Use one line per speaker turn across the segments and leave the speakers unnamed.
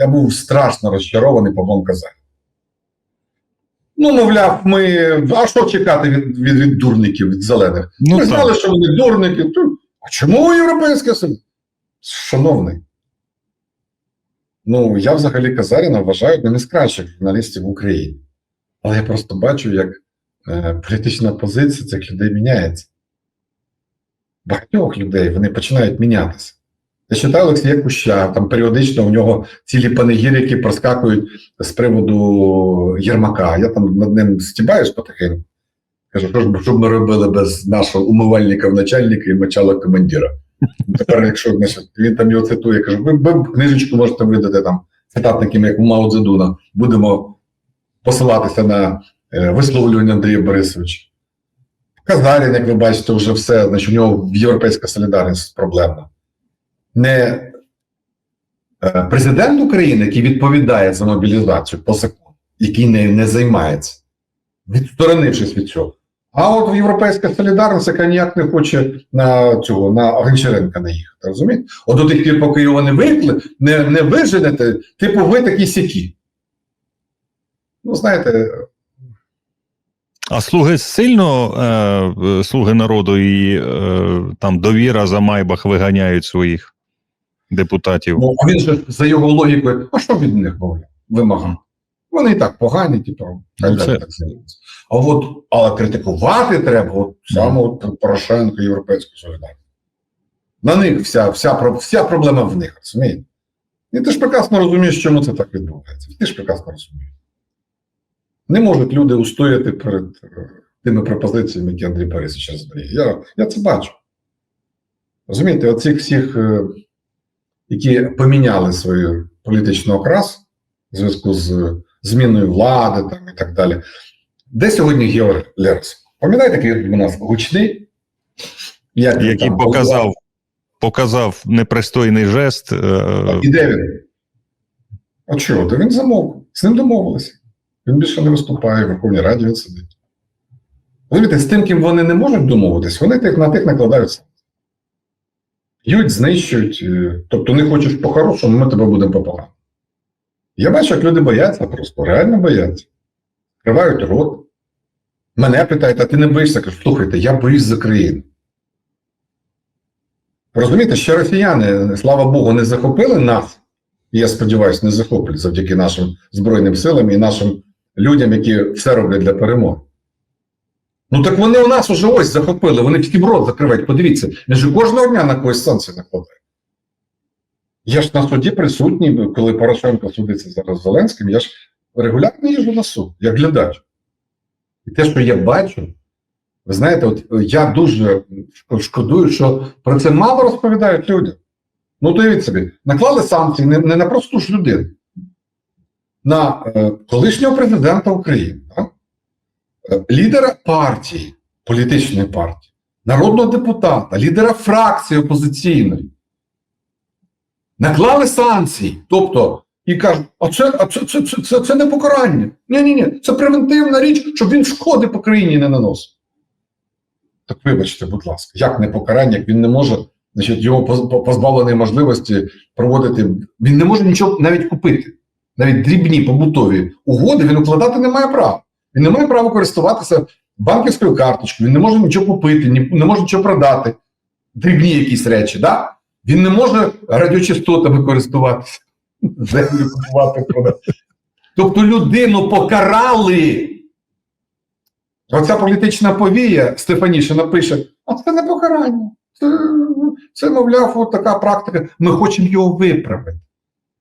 Я був страшно розчарований Павлом Казарем. Ну, мовляв, ми. А що чекати від, від, від дурників, від зелених?
Ну,
ми
так.
знали, що вони дурники. А чому Європейська Союз? Шановний. Ну, я взагалі Казаріна вважаю одним із кращих журналістів в Україні. Але я просто бачу, як е, політична позиція цих людей міняється. Багатьох людей вони починають мінятися. Я читаю Олексія Куща, там періодично у нього цілі панегірики проскакують з приводу Єрмака. Я там над ним стібаюсь потихеньку. Кажу, що б ми робили без нашого умивальника в начальника і мочала командира. Ну, Тепер, якщо значить, він там його цитує, кажу, ви, ви книжечку можете видати там цитатниками, як у Мао Цзедуна, будемо посилатися на е, висловлювання Андрія Борисовича. Казарін, як ви бачите, вже все, значить, у нього європейська солідарність проблемна. Не е, президент України, який відповідає за мобілізацію по закону, який нею не займається, відсторонившись від цього. А от європейська солідарність, яка ніяк не хоче на цього на Гончаренка наїхати. Розумієте? От до тих пір, поки його не викли, не, не виженете, типу, ви такі сякі. Ну, знаєте,
А слуги сильно е, слуги народу і е, там довіра за Майбах виганяють своїх депутатів.
Ну, він же за його логікою, а що від них мовляв, вимагав? Вони і так погані, типу,
Ну,
так,
це-
так. А от але критикувати треба, от саме от Порошенко, Європейську солідарність. На них вся, вся, вся проблема в них, розумієте? І ти ж прекрасно розумієш, чому це так відбувається. Ти ж прекрасно розумієш. Не можуть люди устояти перед е, тими пропозиціями, які Андрій Борисович задає. Я, я це бачу. Розумієте, оцих всіх, е, які поміняли свою політичну окрас в зв'язку з зміною влади там, і так далі. Де сьогодні Георг Лерос? Пам'ятаєте, який у нас гучний? Як
який
там
показав, показав непристойний жест. Е,
І де він? А чого? Та він замовк. З ним домовилися. Він більше не виступає, в Верховній Раді він сидить. Розумієте, з тим, ким вони не можуть домовитись, вони тих на тих накладають санкції. Б'ють, знищують. е, Тобто не хочеш по-хорошому, ми тебе будемо по-поганому. Я бачу, як люди бояться просто, реально бояться. Кривають рот. Мене питають, а ти не боїшся? Кажу, слухайте, я боюсь за країну. Розумієте, що росіяни, слава Богу, не захопили нас, і я сподіваюся, не захоплять завдяки нашим Збройним силам і нашим людям, які все роблять для перемоги. Ну так вони у нас уже ось захопили, вони всім рот закривають. Подивіться, він же кожного дня на когось санкції накладає. Я ж на суді присутній, коли Порошенко судиться зараз з Зеленським, я ж регулярно їжджу на суд, як глядач. І те, що я бачу, ви знаєте, от я дуже шкодую, що про це мало розповідають людям. Ну, уявіть собі, наклали санкції не, не на просту ж людину, на е, колишнього президента України, лідера партії, політичної партії, народного депутата, лідера фракції опозиційної. Наклали санкції. Тобто, і кажуть, а це, а це, це, це, це, це не покарання. Ні, ні, ні, це превентивна річ, щоб він шкоди по країні не наносив. Так вибачте, будь ласка, як не покарання, як він не може, значить, його поз- позбавлений можливості проводити. Він не може нічого навіть купити. Навіть дрібні побутові угоди він укладати не має права. Він не має права користуватися банківською карточкою, він не може нічого купити, не може нічого продати. Дрібні якісь речі, да? Він не може радіочастотами користуватися, землю купувати. Тобто людину покарали. Оця політична повія Стефанішина пише: а це не покарання. Це, це мовляв, от така практика. Ми хочемо його виправити.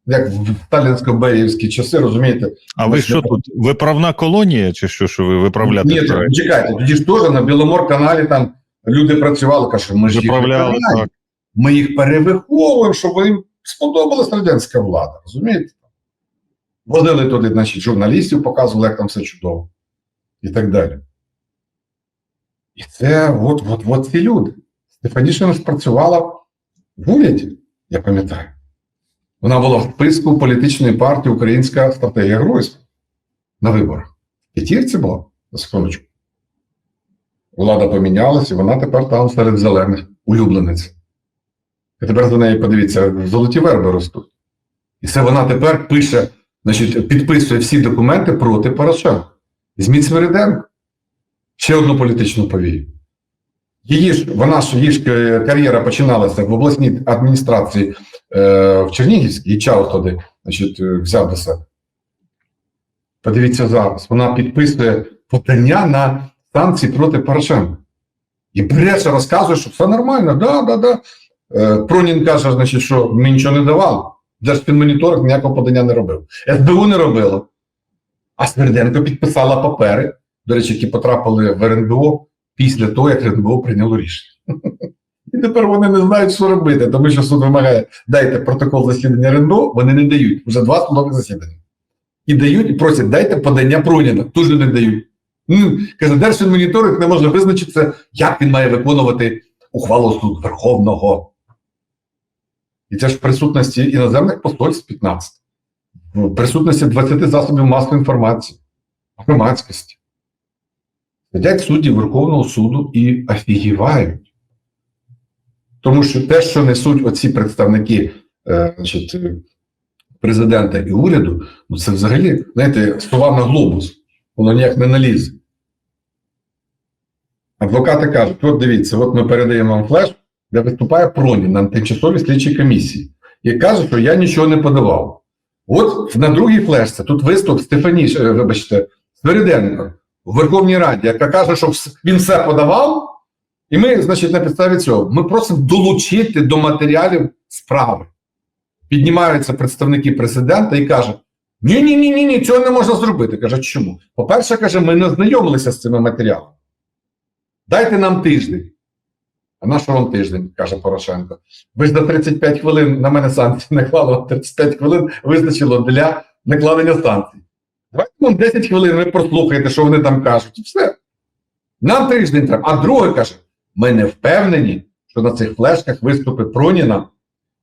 Як в сталінсько-беріївські часи, розумієте?
а ви що тут? Виправна колонія, чи що, що ви виправляти?
Ні,
збираєтесь?
чекайте, тоді ж теж на Біломор-каналі там люди працювали, кажуть, ми ж їх
Виправляли, так.
Ми їх перевиховуємо, щоб їм сподобалась радянська влада. Розумієте? Водили туди, значить, журналістів, показували, як там все чудово. І так далі. І це от, от, от ці люди. Стефанішина ж працювала в уряді, я пам'ятаю. Вона була в списку політичної партії Українська стратегія геройства на виборах. П'ятірці була, на секундочку. Влада помінялась, і вона тепер там серед зелених улюбленець. І тепер за неї подивіться, золоті верби ростуть. І це вона тепер пише, значить, підписує всі документи проти Порошенка. Візьміть Свириденко. Ще одну політичну повію. Її ж, вона ж, її ж е, кар'єра починалася в обласній адміністрації е, в Чернігівській, і Чаус туди значить, е, взяв до себе. Подивіться зараз, вона підписує подання на санкції проти Порошенка. І бреше розказує, що все нормально, да, да, да. Е, Пронін каже, значить, що ми нічого не давали. Держфінмоніторинг ніякого подання не робив. СБУ не робило. А Сверденко підписала папери, до речі, які потрапили в РНБО після того, як РНБО прийняло рішення. І тепер вони не знають, що робити, тому що суд вимагає, дайте протокол засідання РНБО, вони не дають. Вже два судових засідання. І дають, і просять, дайте подання Проніна, теж не дають. Ну, каже, Держфінмоніторинг не може визначитися, як він має виконувати ухвалу суду Верховного. І це ж в присутності іноземних посольств 15, в присутності 20 засобів масової інформації, громадськості. Сидять судді Верховного суду і офігівають. Тому що те, що несуть оці представники е, значить, президента і уряду, ну це взагалі, знаєте, сова на глобус, воно ніяк не налізе. Адвокати кажуть: от дивіться, от ми передаємо вам флеш, де виступає Пронін на тимчасовій слідчій комісії, і каже, що я нічого не подавав. От на другій флешці тут виступ Стефаніш, е, вибачте, Свериденко у Верховній Раді, яка каже, що він все подавав, і ми, значить, на підставі цього ми просимо долучити до матеріалів справи. Піднімаються представники президента і кажуть: ні, ні, ні, ні, ні, цього не можна зробити. Каже, чому? По-перше, каже, ми не ознайомилися з цими матеріалами. Дайте нам тиждень. А на що вам тиждень, каже Порошенко. Ви ж за 35 хвилин на мене санкції наклали, 35 хвилин вистачило для накладення санкцій. Давайте вам 10 хвилин, ви прослухаєте, що вони там кажуть, і все. Нам тиждень треба. А друге каже: ми не впевнені, що на цих флешках виступи Проніна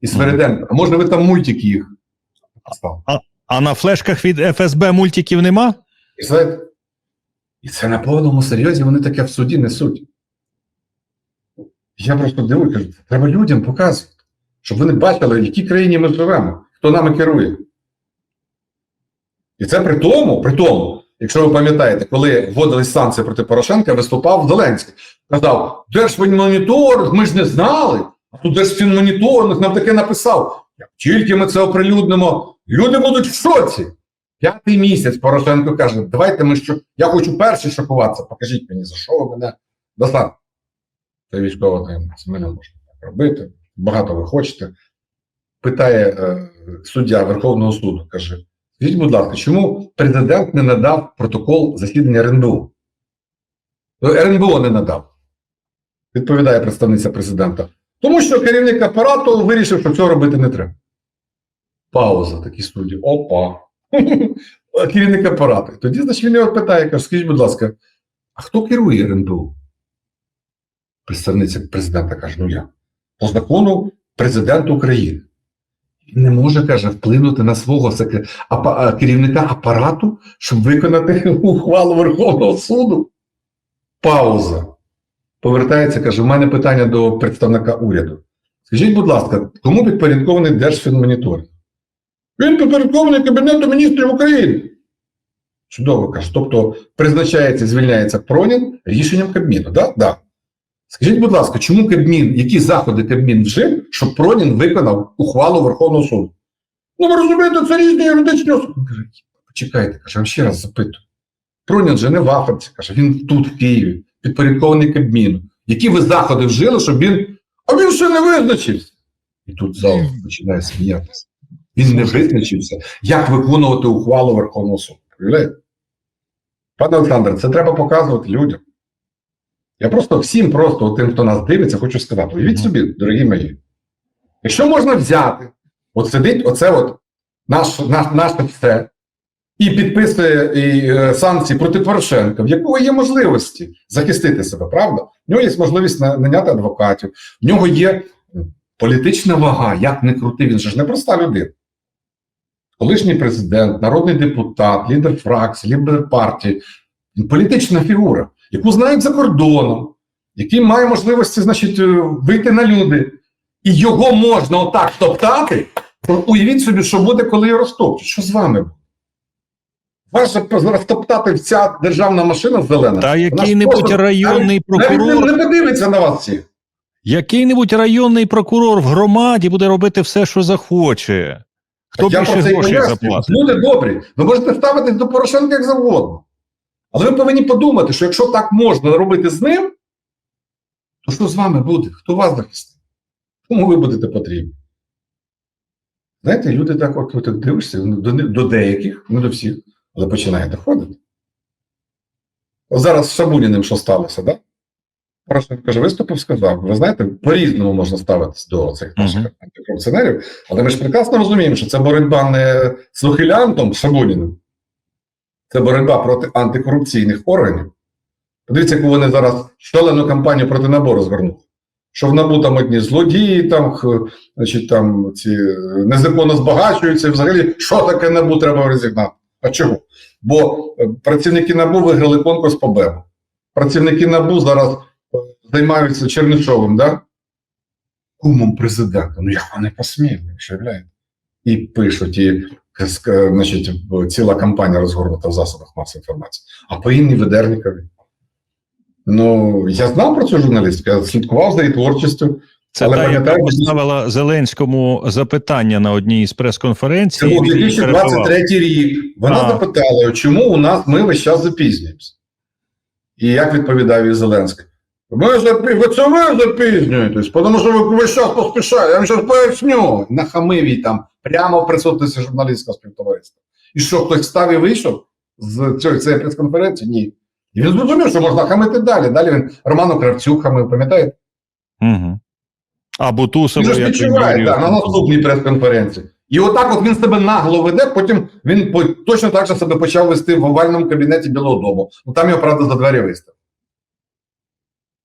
і Свериденка. А може ви там мультики їх поставили?
А на флешках від ФСБ мультиків нема?
І це, і це на повному серйозі вони таке в суді несуть. Я просто дивуюся, кажу, треба людям показувати, щоб вони бачили, в якій країні ми живемо, хто нами керує. І це при тому, при тому, якщо ви пам'ятаєте, коли вводились санкції проти Порошенка, виступав Зеленський. Казав, Держфінмоніторинг, ми ж не знали. А тут Держфінмоніторинг нам таке написав. Як тільки ми це оприлюднимо, люди будуть в шоці. П'ятий місяць Порошенко каже: давайте ми що. Я хочу перший шокуватися. Покажіть мені, за що ви мене достанете. Це військова таємниця. Ми не можемо так робити. Багато ви хочете. Питає е, суддя Верховного суду, каже: скажіть, будь ласка, чому президент не надав протокол засідання РНБО? Ну, РНБО не надав. Відповідає представниця президента. Тому що керівник апарату вирішив, що цього робити не треба. Пауза такій студії. Опа. Керівник апарату. Тоді, значить, він його питає, каже, скажіть, будь ласка, а хто керує РНБО? Представниця президента каже: ну я. По закону президент України. Не може, каже, вплинути на свого керівника апарату, щоб виконати ухвалу Верховного суду. Пауза. Повертається, каже: у мене питання до представника уряду. Скажіть, будь ласка, кому підпорядкований Держфінмоніторинг? Він підпорядкований Кабінету міністрів України. Чудово каже. Тобто призначається, звільняється Пронін рішенням Кабміну. Да? Да. Скажіть, будь ласка, чому Кабмін, які заходи Кабмін вжив, щоб Пронін виконав ухвалу Верховного суду? Ну, ви розумієте, це різні юридичні особи. Каже, почекайте, каже, ще раз запитую. Пронін же не в Африці, каже, він тут, в Києві, підпорядкований Кабміну. Які ви заходи вжили, щоб він. А він ще не визначився. І тут зал починає сміятися. Він не визначився, як виконувати ухвалу Верховного суду. Пане Олександре, це треба показувати людям. Я просто всім, просто тим, хто нас дивиться, хочу сказати: уявіть собі, дорогі мої, якщо можна взяти, от сидить оце от наш, наш, наше все, і підписує і, е, санкції проти Порошенка, в якого є можливості захистити себе, правда? В нього є можливість наняти адвокатів, в нього є політична вага, як не крути, він же ж не проста людина. Колишній президент, народний депутат, лідер фракції, лідер партії, він політична фігура, яку знають за кордоном, який має можливості, значить, е, вийти на люди. І його можна отак топтати, то Уявіть собі, що буде, коли його розтопчуть. Що з вами буде? Вас же розтоптати вся державна машина зелена.
Та який-небудь
просто
районний
навіть не,
прокурор,
не подивиться на вас всіх.
який-небудь районний прокурор в громаді буде робити все, що захоче. Хто більше грошей заплатить?
Люди добрі. Ви можете ставитись до Порошенка як завгодно. Але ви повинні подумати, що якщо так можна робити з ним, то що з вами буде? Хто вас захистить? Кому ви будете потрібні? Знаєте, люди так, от, от дивишся ну, до, до деяких, не до всіх, але починає доходити. От зараз з Шабуніним що сталося, так? Да? Порошенко каже, виступив, сказав. Ви знаєте, по-різному можна ставитись до цих наших
Мгм.
антикорупціонерів, але ми ж прекрасно розуміємо, що це боротьба не з ухилянтом Шабуніним, це боротьба проти антикорупційних органів. Подивіться, яку вони зараз шалену кампанію проти набору звернули. Що в НАБУ там одні злодії, там, значить, там ці е, незаконно збагачуються. Взагалі, що таке НАБУ треба розігнати? А чого? Бо е, працівники НАБУ виграли конкурс по БЕБу. Працівники НАБУ зараз е, займаються Чернишовим, да? кумом президента. Ну як вони посміли, що? І пишуть, і значить, ціла кампанія розгорнута в засобах масової інформації. А по Інні Ведернікові. Ну, я знав про цю журналістку, я слідкував за її творчістю.
Це
Але
та, яка поставила Зеленському запитання на одній із прес-конференцій.
Це був 2023 рік. Вона
А.
запитала, чому у нас ми весь час запізнюємося. І як відповідав Зеленський? Ми запі... Ви це ви запізнюєтесь, тому що ви весь час поспішаєте. Я вам зараз поясню. Нахамив їй там прямо в присутності журналістського співтовариства. І що, хтось встав і вийшов з цієї, цієї прес-конференції? Ні. І він зрозумів, що можна хамити далі. Далі він Роману Кравцю хамив, пам'ятаєте?
Угу. А Бутусова,
Він ж відчуває так, на наступній прес-конференції. І отак от він себе нагло веде, потім він точно так же себе почав вести в овальному кабінеті Білого Дому. Ну там його, правда, за двері виставили.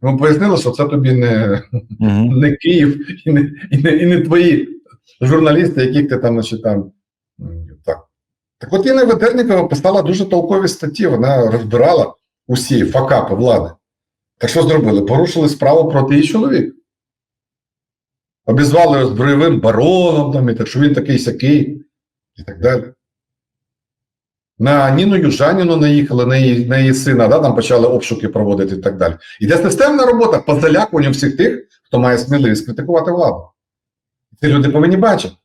Йому пояснили, що це тобі не,
Угу.
не Київ і не, і, не, і не твої журналісти, яких ти там, значить, там. Так. Так от Інна Ведернікова писала дуже толкові статті, вона розбирала усі факапи влади. Так що зробили? Порушили справу проти її чоловіка. Обізвали його збройовим бароном, там, і так, що він такий сякий, і так далі. На Ніну Южаніну наїхали, на її, на її сина, да, там почали обшуки проводити і так далі. Іде системна робота по залякуванню всіх тих, хто має сміливість критикувати владу. Ці люди повинні бачити.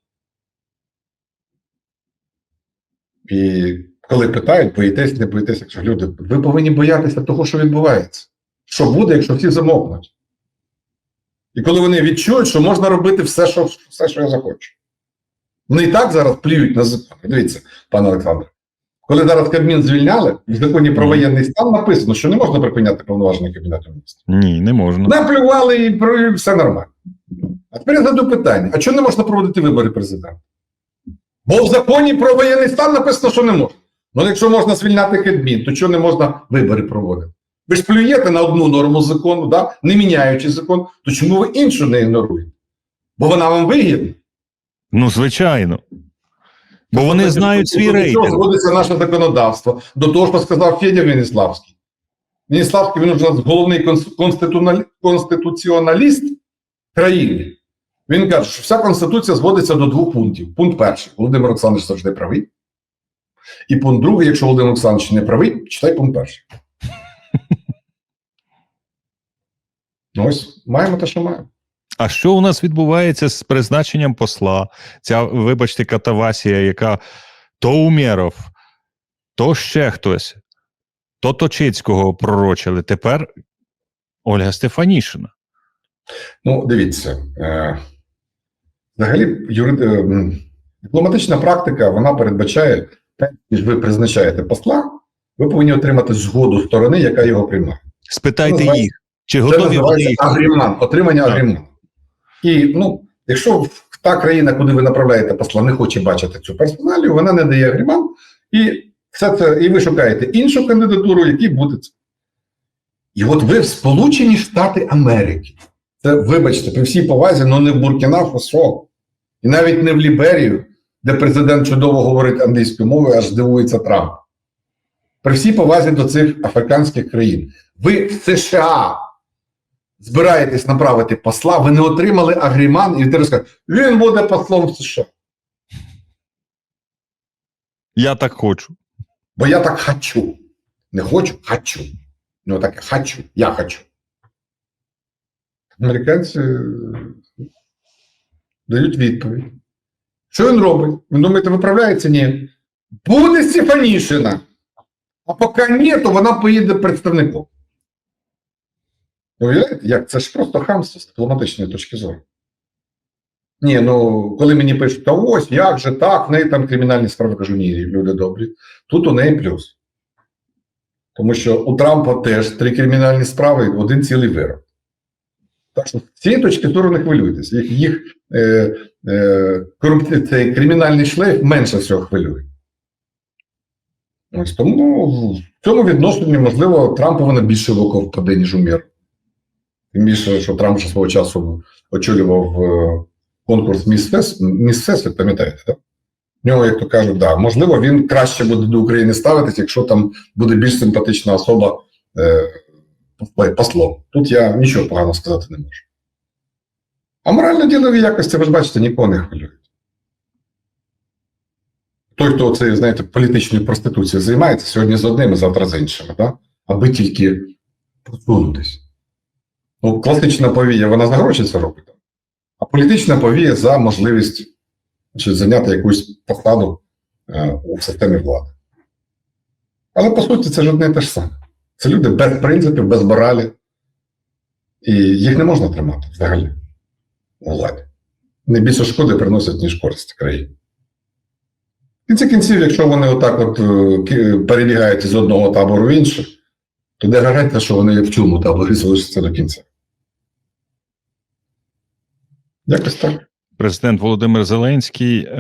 І коли питають, боїтесь, не боїтесь, якщо люди, ви повинні боятися того, що відбувається. Що буде, якщо всі замовкнуть? І коли вони відчують, що можна робити все, що, все, що я захочу. Вони і так зараз плюють на закон. Дивіться, пане Олександре, коли зараз Кабмін звільняли, в законі про воєнний стан написано, що не можна припиняти повноваження Кабінету міністрів.
Ні, не можна.
Наплювали і про- все нормально. А тепер я задаю питання: а чому не можна проводити вибори президента? Бо в законі про воєнний стан написано, що не можна. Ну, якщо можна звільняти Кабмін, то чого не можна вибори проводити? Ви ж плюєте на одну норму закону, да? не міняючи закон, то чому ви іншу не ігноруєте? Бо вона вам вигідна.
Ну, звичайно. Бо вони знають свій
До чого зводиться наше законодавство, до того, що сказав Федя Веніславський. Веніславський, він вже головний конс- конституціоналіст країни. Він каже, що вся конституція зводиться до двох пунктів. Пункт перший Володимир Олександрович завжди правий. І пункт другий, якщо Володимир Олександрович не правий, читай пункт перший. Ну, Ось маємо те, що маємо.
А що у нас відбувається з призначенням посла? Ця, вибачте, катавасія, яка то Умєров, то ще хтось, то Точицького пророчили. Тепер Ольга Стефанішина.
Ну, дивіться, е, взагалі, юрид... е, дипломатична практика вона передбачає, ніж ви призначаєте посла, ви повинні отримати згоду сторони, яка його приймає.
Спитайте їх, чи готові вони їх.
агріман, отримання агріману. І ну, якщо та країна, куди ви направляєте посла, не хоче бачити цю персоналію, вона не дає агріман, і все це, і ви шукаєте іншу кандидатуру, який буде це. І от ви в Сполучені Штати Америки. Це, вибачте, при всій повазі, ну не в Буркіна Фасо, і навіть не в Ліберію, де президент чудово говорить англійською мовою, аж дивується Трамп. При всій повазі до цих африканських країн. Ви в США збираєтесь направити посла, ви не отримали агріман, і ти розкажеш, він буде послом в США.
Я так хочу.
Бо я так хочу. Не хочу, хочу. Ну так хочу, я хочу. Американці е, дають відповідь. Що він робить? Ви думаєте, виправляється? Ні. Буде Стефанішина. А поки ні, то вона поїде представником. Уявляєте, як? Це ж просто хамство з дипломатичної точки зору. Ні, ну коли мені пишуть, та ось, як же так, в неї там кримінальні справи, кажу, ні, люди добрі. Тут у неї плюс. Тому що у Трампа теж три кримінальні справи, один цілий вирок. Так що з цієї точки зору не хвилюйтесь. Їх, їх е, е, корупці- цей кримінальний шлейф менше всього хвилює. Ось тому в цьому відношенні, можливо, Трампу вона більше в око впаде, ніж у мір. Тим більше, що Трамп вже свого часу очолював е, конкурс Міс Фес- пам'ятаєте, так? В нього, як то кажуть, да, можливо, він краще буде до України ставитись, якщо там буде більш симпатична особа е, послом. Тут я нічого поганого сказати не можу. А морально-ділові якості, ви ж бачите, нікого не хвилюють. Той, хто це, знаєте, політичною проституцією займається сьогодні з одними, завтра з іншими, да? аби тільки просунутись. Ну, класична повія, вона за гроші це робить. А політична повія за можливість чи зайняти якусь посаду е, у системі влади. Але по суті, це ж одне те ж саме. Це люди без принципів, без моралі. І їх не можна тримати взагалі у владі. Не більше шкоди приносять, ніж користь країні. В кінці кінців, якщо вони отак от е, перебігають із одного табору в інший, то де гарантія, що вони в цьому таборі залишаться до кінця. Якось так.
Президент Володимир Зеленський е,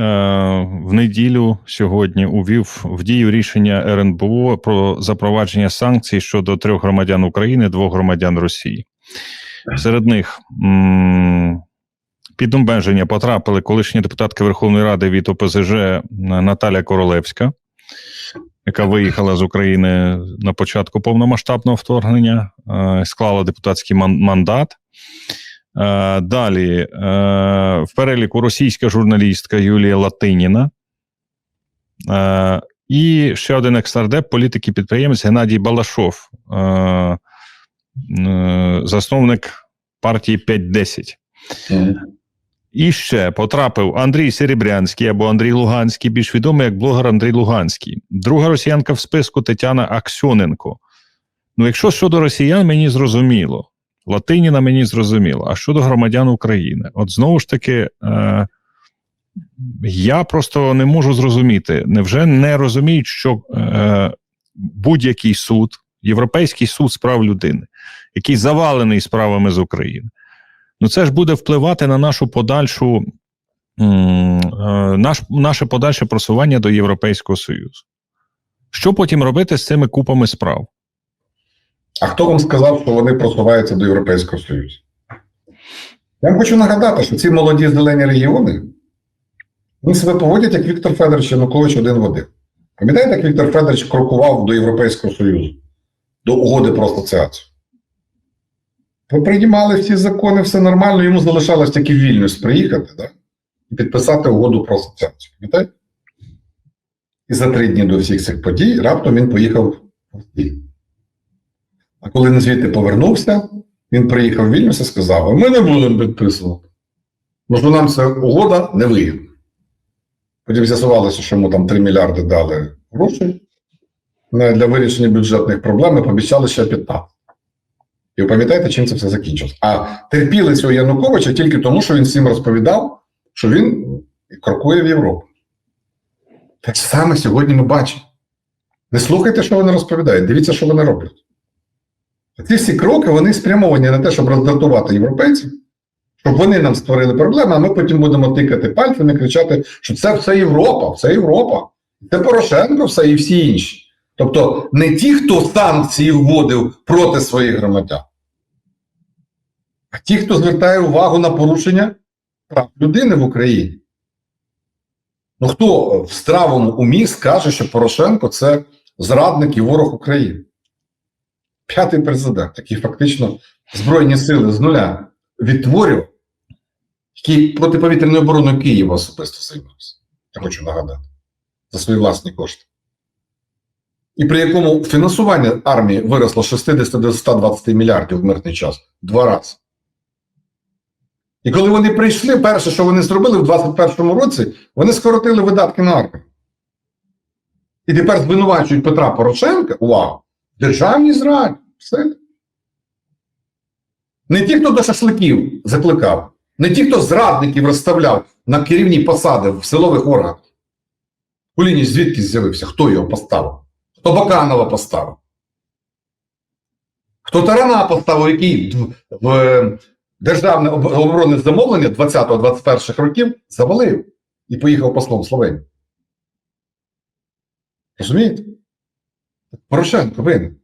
в неділю сьогодні увів в дію рішення РНБО про запровадження санкцій щодо трьох громадян України, двох громадян Росії. Серед них м, під обмеження потрапили колишня депутатка Верховної Ради від ОПЗЖ Наталя Королевська, яка виїхала з України на початку повномасштабного вторгнення, е, склала депутатський мандат. Е, Далі е, в переліку російська журналістка Юлія Латиніна. І ще один екстрадеп, політик і підприємець Геннадій Балашов, засновник партії 5-10. І ще потрапив Андрій Серебрянський або Андрій Луганський, більш відомий як блогер Андрій Луганський. Друга росіянка в списку Тетяна Аксьоненко. Ну, якщо щодо росіян, мені зрозуміло. Латиніна мені зрозуміло. А щодо громадян України, от знову ж таки, е, я просто не можу зрозуміти. Невже не розуміють, що е, будь-який суд, Європейський суд з прав людини, який завалений справами з України, ну це ж буде впливати на нашу подальшу, е, наш, наше подальше просування до Європейського Союзу. Що потім робити з цими купами справ?
А хто вам сказав, що вони просуваються до Європейського Союзу? Я вам хочу нагадати, що ці молоді зелені регіони вони себе поводять як Віктор Федорович Янукович один в один. Пам'ятаєте, як Віктор Федорович крокував до Європейського Союзу, до угоди про асоціацію? Поприймали всі закони, все нормально, йому залишалось тільки в Вільнюс приїхати да? і підписати угоду про асоціацію. Пам'ятаєте? І за три дні до всіх цих подій раптом він поїхав в Росію. А коли він звідти повернувся, він приїхав в Вільнюс і сказав: ми не будемо підписувати. Що нам ця угода не вигідна. Потім з'ясувалося, що йому там 3 мільярди дали грошей для вирішення бюджетних проблем і пообіцяли ще 15. І ви пам'ятаєте, чим це все закінчилось? А терпіли цього Януковича тільки тому, що він всім розповідав, що він крокує в Європу. Те ж саме сьогодні ми бачимо. Не слухайте, що вони розповідають, дивіться, що вони роблять. Ці всі кроки вони спрямовані на те, щоб роздратувати європейців, щоб вони нам створили проблеми, а ми потім будемо тикати пальцями і кричати, що це все Європа, все Європа. Це Порошенко, все і всі інші. Тобто не ті, хто санкції вводив проти своїх громадян, а ті, хто звертає увагу на порушення прав людини в Україні. Ну хто в здравому умі скаже, що Порошенко це зрадник і ворог України? П'ятий президент, який фактично Збройні сили з нуля відтворював, який протиповітряною обороною Києва особисто займався. Я хочу нагадати. за свої власні кошти. І при якому фінансування армії виросло з 60 до 120 мільярдів в мирний час два рази. І коли вони прийшли, перше, що вони зробили в 2021 році, вони скоротили видатки на армію. І тепер звинувачують Петра Порошенка, увагу, державній зраді. Все. Не ті, хто до шашликів закликав, не ті, хто зрадників розставляв на керівні посади в силових органах. Кулініч звідки з'явився? Хто його поставив? Хто Баканова поставив? Хто Тарана поставив, який в- в державне оборонне замовлення 20-21 років завалив і поїхав послом в. Розумієте? Порошенко винен.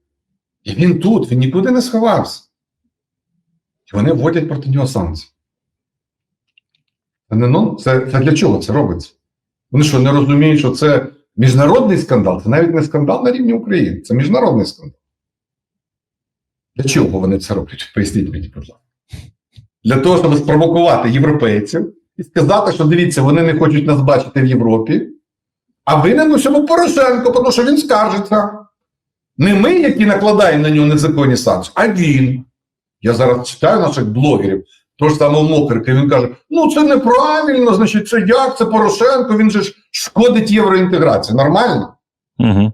І він тут, він нікуди не сховався. І вони вводять проти нього санкції. Ну, це, це для чого це робиться? Вони що, не розуміють, що це міжнародний скандал? Це навіть не скандал на рівні України, це міжнародний скандал. Для чого вони це роблять? Поясніть мені, будь ласка. Для того, щоб спровокувати європейців і сказати, що дивіться, вони не хочуть нас бачити в Європі, а винен у всьому Порошенко, тому що він скаржиться. Не ми, які накладаємо на нього незаконні санкції, а він. Я зараз читаю наших блогерів, того ж самого Мокрика, він каже: ну це неправильно, значить, це як, це Порошенко, він же ж шкодить євроінтеграції. Нормально?
Угу.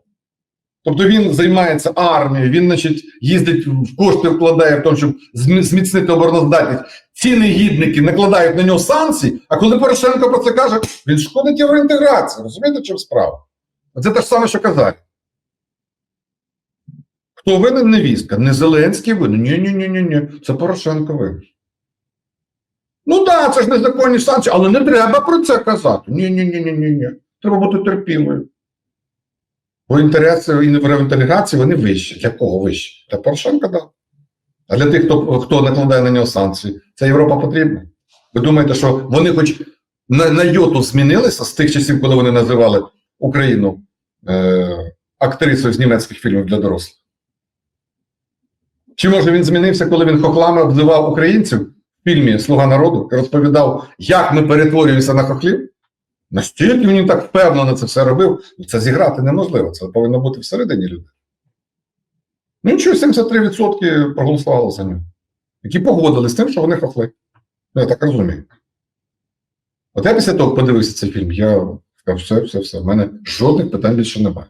Тобто він займається армією, він, значить, їздить в кошти вкладає в тому, щоб зміцнити обороноздатність. Ці негідники накладають на нього санкції, а коли Порошенко про це каже, він шкодить євроінтеграції. Розумієте, в чому справа? Це те ж саме, що казати. Хто винен невістка? Не Зеленський винен. Ні, ні, ні, ні, ні. Це Порошенко винен. Ну так, да, це ж незаконні санкції, але не треба про це казати. Ні, ні, ні, ні, ні, ні. Треба бути терпілою. Бо інтереси євроінтеграції вони вищі. Для кого вищі? Для Порошенка, так. А для тих, хто, хто накладає на нього санкції, ця Європа потрібна. Ви думаєте, що вони хоч на, на йоту змінилися з тих часів, коли вони називали Україну е, актрисою з німецьких фільмів для дорослих? Чи може він змінився, коли він хохлами обзивав українців в фільмі Слуга народу і розповідав, як ми перетворюємося на хохлів? Настільки він так впевнено це все робив, це зіграти неможливо. Це повинно бути всередині людей. Ну, нічого, 73% проголосувало за нього, які погодились з тим, що вони хохли. Ну, Я так розумію. От я після того подивився цей фільм, я сказав, все, все, все, в мене жодних питань більше немає.